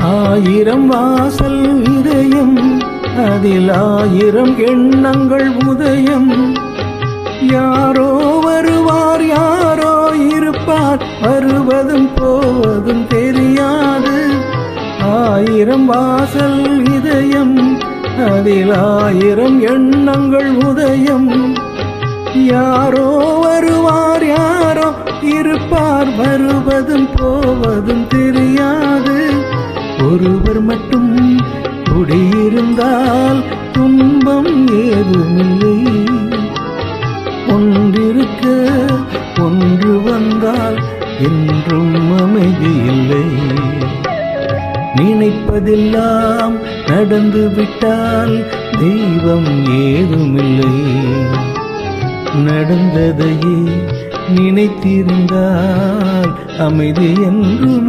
ஆயிரம் வாசல் இதயம் அதில் ஆயிரம் எண்ணங்கள் உதயம். யாரோ வருவார் யாரோ இருப்பார் வருவதும் போவதும் தெரியாது. ஆயிரம் வாசல் இதயம் அதில் ஆயிரம் எண்ணங்கள் உதயம். யாரோ வருவார் யாரோ இருப்பார் வருவதும் போவதும் தெரியாது. ஒருவர் மட்டும் குடியிருந்தால் துன்பம் ஏதுமில்லை. ஒன்றிருக்க ஒன்று வந்தால் என்றும் அமைதி இல்லை. நினைப்பதெல்லாம் நடந்து விட்டால் தெய்வம் ஏதுமில்லை. நடந்ததையே நினைத்திருந்தால் அமைதி என்றும்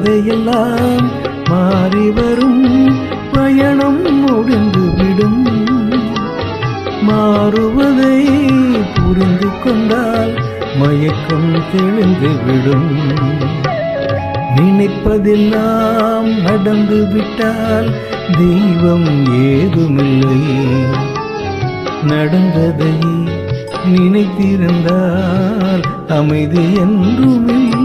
பாதையெல்லாம் மாறி வரும். பயணம் முடிந்து விடும். மாறுவதை புரிந்து கொண்டால் மயக்கம் தெளிந்து விடும். நினைப்பதெல்லாம் நடந்து விட்டால் தெய்வம் ஏதுமில்லை. நடந்ததை நினைத்திருந்தால் அமைதி என்றுமில்லை.